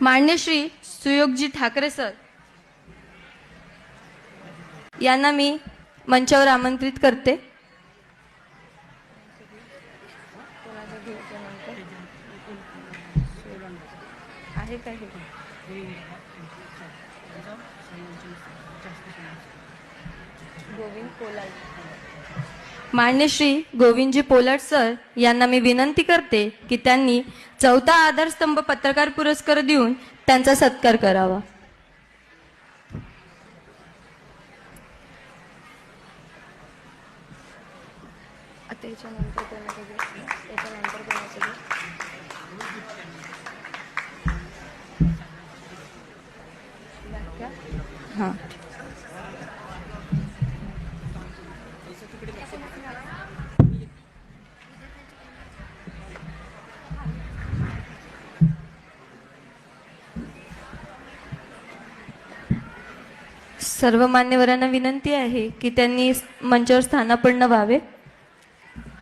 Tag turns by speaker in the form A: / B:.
A: मान्य श्री सुयोगजी ठाकरे सर. यांना मी मंचावर आमंत्रित करते. आहे गोविंद कोलाल मान्य श्री गोविंदजी पोलाट सर यांना मी विनंती करते की त्यांनी चौथा आधारस्तंभ पत्रकार पुरस्कार देऊन त्यांचा सत्कार करावा. आता सर्व मान्यवरांना विनंती आहे की त्यांनी मंचावर स्थानापन्न व्हावे.